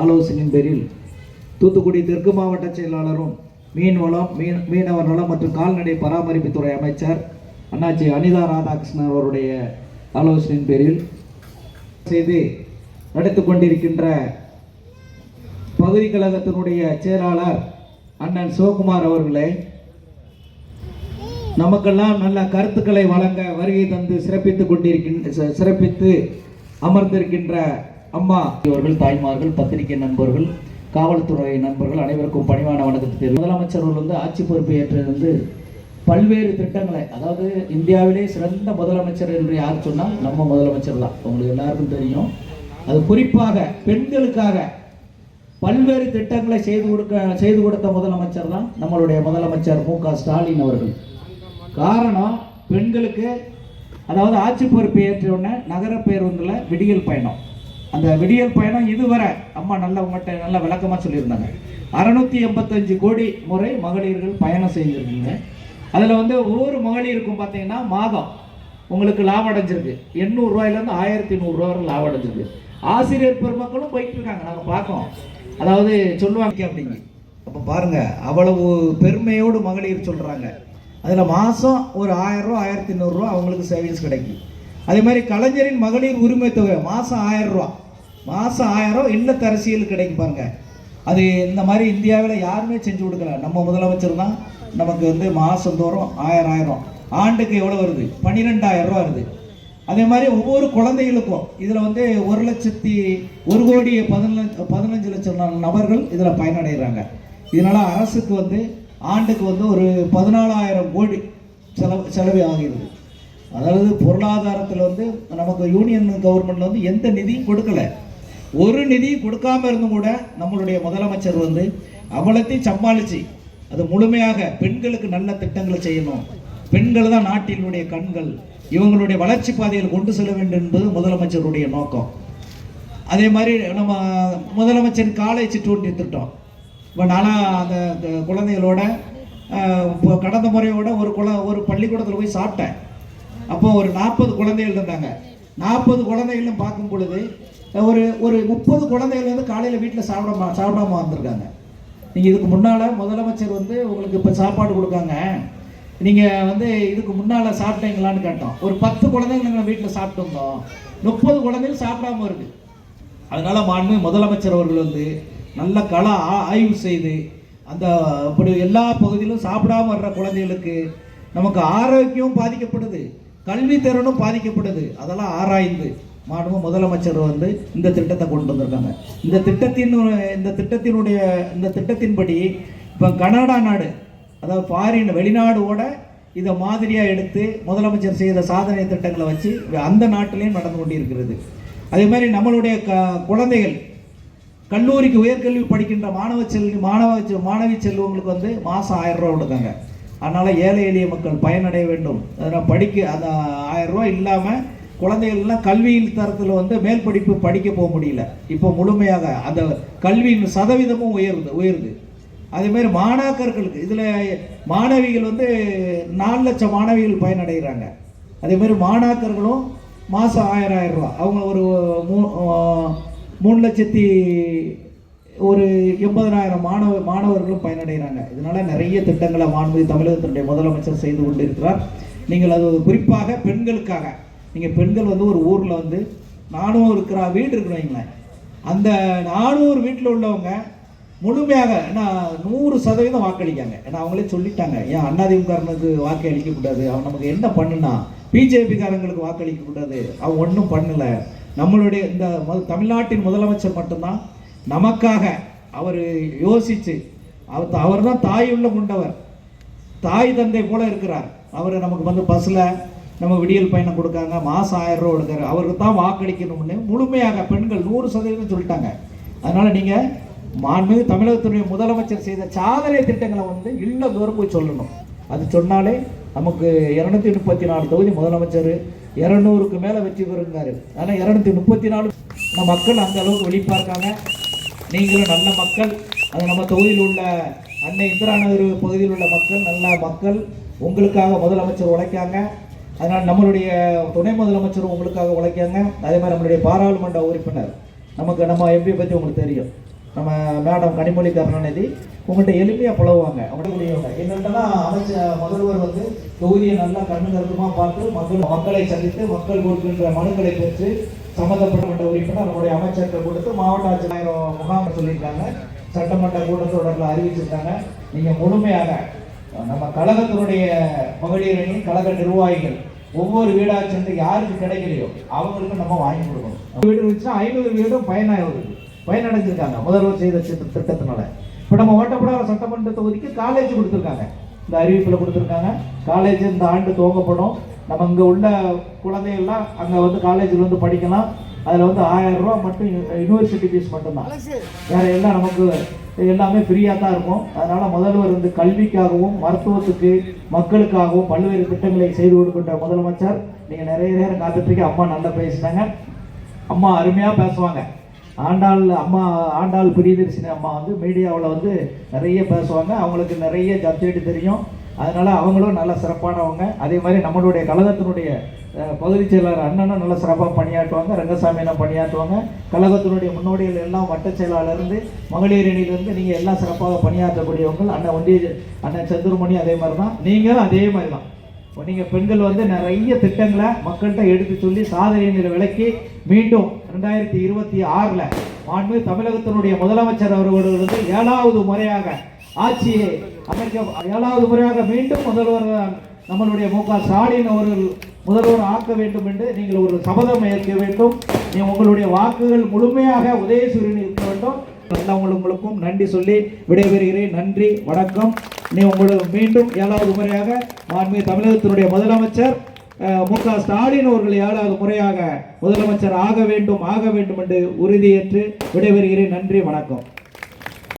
ஆலோசனையின் பேரில் தூத்துக்குடி தெற்கு மாவட்ட செயலாளரும் மீன்வளம் மீன் மீனவர் நலம் மற்றும் கால்நடை பராமரிப்புத்துறை அமைச்சர் அண்ணாச்சி அனிதா ராதாகிருஷ்ணன் அவருடைய ஆலோசனையின் பேரில் செய்து நடத்து கொண்டிருக்கின்ற பகுதி கழகத்தினுடைய செயலாளர் அண்ணன் சிவகுமார் அவர்களே நமக்கெல்லாம் நல்ல கருத்துக்களை வழங்க வருகை தந்து சிறப்பித்துக் கொண்டிருக்கின்ற சிறப்பித்து அமர்ந்திருக்கின்ற அம்மா இவர்கள் தாய்மார்கள் பத்திரிகை நண்பர்கள் காவல்துறை நண்பர்கள் அனைவருக்கும் பணிவான வணக்கத்தை தெரிவித்து முதலமைச்சர் அவர்கள் வந்து ஆட்சி பொறுப்பு ஏற்றது வந்து பல்வேறு திட்டங்களை அதாவது இந்தியாவிலே சிறந்த முதலமைச்சர் என்று யார் சொன்னால் நம்ம முதலமைச்சர் தான். உங்களுக்கு எல்லாருக்கும் தெரியும். அது குறிப்பாக பெண்களுக்காக பல்வேறு திட்டங்களை செய்து கொடுக்க செய்து கொடுத்த முதலமைச்சர் தான் நம்மளுடைய முதலமைச்சர் மு க ஸ்டாலின் அவர்கள். காரணம் பெண்களுக்கு அதாவது ஆட்சி பொறுப்பை ஏற்ற உடனே நகர பேருந்தில் விடியல் பயணம். அந்த விடியல் பயணம் இதுவரை அம்மா நல்ல உங்கள்கிட்ட நல்ல விளக்கமாக சொல்லியிருந்தாங்க. அறுநூத்தி எண்பத்தஞ்சு கோடி முறை மகளிர்கள் பயணம் செஞ்சுருக்குங்க அதில் வந்து ஒவ்வொரு மகளிருக்கும் பார்த்தீங்கன்னா மாதம் உங்களுக்கு லாபம் அடைஞ்சிருக்கு எண்ணூறுரூவாயிலேருந்து ஆயிரத்தி நூறுரூவா வரை லாபம் அடைஞ்சிருக்கு ஆசிரியர் பெருமக்களும் போயிட்டு இருக்காங்க நாங்கள் பார்க்கோம் அதாவது சொல்லுவாங்க அப்படிங்க. அப்போ பாருங்க அவ்வளவு பெருமையோடு மகளிர் சொல்கிறாங்க அதில் மாதம் ஒரு ஆயிரம் ரூபா ஆயிரத்தி நூறுரூவா அவங்களுக்கு சேவிங்ஸ் கிடைக்கும். அதே மாதிரி கலைஞரின் மகளிர் உரிமை தொகை மாதம் ஆயிரம் ரூபா. மாதம் ஆயிரம் இல்லத்தரசியல் கிடைக்கும் பாருங்க. அது இந்த மாதிரி இந்தியாவில் யாருமே செஞ்சு கொடுக்கல. நம்ம முதலமைச்சர் தான் நமக்கு வந்து மாதந்தோறும் ஆயிரம் ஆயிரம் ஆண்டுக்கு எவ்வளோ வருது? பன்னிரெண்டாயிரம் ரூபா வருது. அதே மாதிரி ஒவ்வொரு குழந்தைகளுக்கும் இதில் வந்து ஒரு லட்சத்தி ஒரு கோடி பதினஞ்சு பதினஞ்சு லட்சம் நபர்கள் இதில் பயனடைகிறாங்க இதனால் அரசுக்கு வந்து ஆண்டுக்கு வந்து ஒரு பதினாலாயிரம் கோடி செலவு செலவு ஆகிறது அதாவது பொருளாதாரத்தில் வந்து நமக்கு யூனியன் கவர்மெண்ட்ல வந்து எந்த நிதியும் கொடுக்கல. ஒரு நிதியும் கொடுக்காம இருந்தும் கூட நம்மளுடைய முதலமைச்சர் வந்து அவளத்தையும் சமாளிச்சு அது முழுமையாக பெண்களுக்கு நல்ல திட்டங்களை செய்யணும். பெண்கள் தான் நாட்டினுடைய கண்கள். இவங்களுடைய வளர்ச்சி பாதையில் கொண்டு செல்ல வேண்டும் என்பது முதலமைச்சருடைய நோக்கம். அதே மாதிரி நம்ம முதலமைச்சர் காலை சிற்றுண்டி திட்டம் இப்போ நானாக அந்த குழந்தைகளோட இப்போ கடந்த முறையோட ஒரு குழ ஒரு பள்ளிக்கூடத்தில் போய் சாப்பிட்டேன். அப்போ ஒரு நாற்பது குழந்தைகள் இருந்தாங்க. நாற்பது குழந்தைகளும் பார்க்கும் பொழுது ஒரு ஒரு முப்பது குழந்தைகள் வந்து காலையில் வீட்டில் சாப்பிடாம சாப்பிடாம வந்திருக்காங்க. நீங்கள் இதுக்கு முன்னால் முதலமைச்சர் வந்து உங்களுக்கு இப்போ சாப்பாடு கொடுக்காங்க. நீங்கள் வந்து இதுக்கு முன்னால் சாப்பிட்டீங்களான்னு கேட்டோம். ஒரு பத்து குழந்தைங்க நாங்கள் வீட்டில் சாப்பிட்டு வந்தோம். முப்பது குழந்தைகள் சாப்பிடாம இருக்கு. அதனால மாண்பு முதலமைச்சர் அவர்கள் வந்து நல்ல கள ஆய்வு செய்து அந்த இப்படி எல்லா பகுதியிலும் சாப்பிடாம வர்ற குழந்தைகளுக்கு நமக்கு ஆரோக்கியம் பாதிக்கப்படுது. கல்வி திறனும் பாதிக்கப்படுது. அதெல்லாம் ஆராய்ந்து மாண்பு முதலமைச்சர் வந்து இந்த திட்டத்தை கொண்டு வந்திருக்காங்க. இந்த திட்டத்தின் இந்த திட்டத்தினுடைய இந்த திட்டத்தின்படி இப்போ கனடா நாடு அதாவது ஃபாரின் வெளிநாடோட இதை மாதிரியாக எடுத்து முதலமைச்சர் செய்த சாதனை திட்டங்களை வச்சு அந்த நாட்டிலையும் நடந்து கொண்டிருக்கிறது. அதே மாதிரி நம்மளுடைய க குழந்தைகள் கல்லூரிக்கு உயர்கல்வி படிக்கின்ற மாணவ செல்வி மாணவ செ- மாணவி செல்வங்களுக்கு வந்து மாதம் ஆயிரம் ரூபா கொடுக்காங்க. அதனால் ஏழை எளிய மக்கள் பயனடைய வேண்டும். அதனால் படிக்க அந்த ஆயிரம் ரூபா இல்லாமல் குழந்தைகள்லாம் கல்வியில் தரத்தில் வந்து மேல் படிப்பு படிக்க போக முடியல. இப்போ முழுமையாக அந்த கல்வியின் சதவீதமும் உயருது உயருது. அதே மாதிரி மாணாக்கர்களுக்கு இதில் மாணவிகள் வந்து நாலு லட்சம் மாணவிகள் பயனடைகிறாங்க. அதே மாதிரி மாணாக்கர்களும் மாதம் ஆயிரம் ஆயிரம் ரூபா அவங்க ஒரு மூ மூணு லட்சத்தி ஒரு எண்பதனாயிரம் மாணவ மாணவர்களும் பயனடைகிறாங்க. இதனால் நிறைய திட்டங்களை மாண்பு தமிழகத்தினுடைய முதலமைச்சர் செய்து கொண்டிருக்கிறார். நீங்கள் அது குறிப்பாக பெண்களுக்காக. நீங்கள் பெண்கள் வந்து ஒரு ஊரில் வந்து நானும் இருக்கிற வீடு இருக்கிறவங்களேன் அந்த நானூறு வீட்டில் உள்ளவங்க முழுமையாக ஏன்னா நூறு சதவீதம் வாக்களிக்காங்க. ஏன்னா அவங்களே சொல்லிட்டாங்க ஏன் அண்ணாதிமுகாரனுக்கு வாக்கு அளிக்கக்கூடாது? அவன் நமக்கு என்ன பண்ணுனா? பிஜேபிக்காரங்களுக்கு வாக்களிக்கக்கூடாது. அவன் ஒன்றும் பண்ணலை. நம்மளுடைய இந்த தமிழ்நாட்டின் முதலமைச்சர் மட்டும்தான் நமக்காக அவர் யோசிச்சு அவர் அவர் தான் தாய் உள்ள கொண்டவர். தாய் தந்தை போல இருக்கிறார். அவர் நமக்கு வந்து பஸ்ஸில் நம்ம விடியல் பயணம் கொடுக்காங்க மாதம் ஆயிரம் ரூபா கொடுக்காரு. அவருக்கு தான் வாக்களிக்கணும்னு முழுமையாக பெண்கள் நூறு சதவீதம் சொல்லிட்டாங்க. அதனால் நீங்கள் மாண்புமிகு தமிழகத்துடைய முதலமைச்சர் செய்த சாதனை திட்டங்களை வந்து இல்லந்தோறும் போய் சொல்லணும். அது சொன்னாலே நமக்கு இரநூத்தி முப்பத்தி நாலு தொகுதி முதலமைச்சர். இரநூறுக்கு மேலே வெற்றி பெறுங்காரு. ஆனால் இரநூத்தி முப்பத்தி நாலு நம்ம மக்கள் அந்த அளவுக்கு வெளிப்பார்க்காங்க. நீங்களும் நல்ல மக்கள். அது நம்ம தொகுதியில் உள்ள அன்னை இந்திரா நகர் பகுதியில் உள்ள மக்கள் நல்ல மக்கள். உங்களுக்காக முதலமைச்சர் உழைக்காங்க. அதனால் நம்மளுடைய துணை முதலமைச்சரும் உங்களுக்காக உழைக்காங்க. அதே மாதிரி நம்மளுடைய பாராளுமன்ற உறுப்பினர். நமக்கு நம்ம எம்பி பற்றி உங்களுக்கு தெரியும். நம்ம மேடம் கனிமொழி கருணாநிதி உங்கள்கிட்ட எளிமையாக புலவுவாங்க. அவங்கள்ட்ட முடியவங்க என்னென்னா அமைச்சர் முதல்வர் வந்து தொகுதியை நல்லா கண்ணு கருத்துமாக பார்த்து மக்கள் மக்களை சந்தித்து மக்கள் கொடுக்கின்ற மனுக்களை பெற்று சம்மந்தப்பட்ட உறுப்பினர் நம்முடைய அமைச்சர்கள் கொடுத்து மாவட்ட ஆட்சியர் முகாம் சொல்லியிருக்காங்க. சட்டமன்ற கூட்டத்தொடரில் அறிவிச்சிருக்காங்க. நீங்கள் முழுமையாக நம்ம கழகத்தினுடைய மகளிர் கழக நிர்வாகிகள் ஒவ்வொரு வீடாக சென்று யாருக்கு கிடைக்கலையோ அவங்களுக்கு நம்ம வாங்கி கொடுக்கணும். வீடு இருந்துச்சுன்னா ஐநூறு வீடும் பயனாகுது பயனடைஞ்சிருக்காங்க. முதல்வர் செய்த திட்டத்தினால. இப்போ நம்ம ஓட்டப்படாத சட்டமன்ற தொகுதிக்கு காலேஜ் கொடுத்துருக்காங்க. இந்த அறிவிப்பில் கொடுத்துருக்காங்க. காலேஜ் இந்த ஆண்டு துவங்கப்படும். நம்ம இங்கே உள்ள குழந்தைகள்லாம் அங்கே வந்து காலேஜில் வந்து படிக்கலாம். அதில் வந்து ஆயிரம் ரூபா மட்டும் யூனிவர்சிட்டி ஃபீஸ் மட்டும்தான். வேற எல்லாம் நமக்கு எல்லாமே ஃப்ரீயாக தான் இருக்கும். அதனால் முதல்வர் வந்து கல்விக்காகவும் மருத்துவத்துக்கு மக்களுக்காகவும் பல்வேறு திட்டங்களை செய்து கொடுக்கின்ற முதலமைச்சர். நீங்கள் நிறைய நேரம் காத்துட்டு அம்மா நல்லா பேசினாங்க. அம்மா அருமையாக பேசுவாங்க. ஆண்டாள் அம்மா ஆண்டாள் பிரியதர்சினி அம்மா வந்து மீடியாவில் வந்து நிறைய பேசுவாங்க. அவங்களுக்கு நிறைய சப்ஜெக்ட் தெரியும். அதனால் அவங்களும் நல்ல சிறப்பானவங்க. அதே மாதிரி நம்மளுடைய கழகத்தினுடைய பகுதி செயலாளர் அண்ணனும் நல்ல சிறப்பாக பணியாற்றுவாங்க. ரங்கசாமி அண்ணன் பணியாற்றுவாங்க. கழகத்தினுடைய முன்னோடிகள் எல்லாம் வட்ட செயலாளர்லேருந்து மகளிர் அணியிலேருந்து நீங்கள் எல்லாம் சிறப்பாக பணியாற்றக்கூடியவங்க. அண்ணன் ஒன்றிய அண்ணன் சந்திரமணி அதே மாதிரி தான் நீங்களும் அதே மாதிரி தான் இப்போ நீங்கள் பெண்கள் வந்து நிறைய திட்டங்களை மக்கள்கிட்ட எடுத்து சொல்லி சாதனைகளை விளக்கி மீண்டும் ரெண்டாயிரத்தி இருபத்தி ஆறில் மாண்பு தமிழகத்தினுடைய முதலமைச்சர் அவர்கள் வந்து ஏழாவது முறையாக ஆட்சியை அமைக்க ஏழாவது முறையாக மீண்டும் முதல்வர் நம்மளுடைய மு க ஸ்டாலின் அவர்கள் முதல்வர் ஆக்க வேண்டும் என்று நீங்கள் ஒரு சபதம் ஏற்க வேண்டும். உங்களுடைய வாக்குகள் முழுமையாக உதயசூரியன் இருக்க வேண்டும். எல்லாவங்களுக்கும் நன்றி சொல்லி விடைபெறுகிறேன். நன்றி வணக்கம். நீ உங்களுக்கு மீண்டும் ஏழாவது முறையாக மாண்புமிகு தமிழகத்தினுடைய முதலமைச்சர் மு க ஸ்டாலின் அவர்கள் ஏழாவது முறையாக முதலமைச்சர் ஆக வேண்டும் ஆக வேண்டும் என்று உறுதியேற்று விடைபெறுகிறேன். நன்றி வணக்கம்.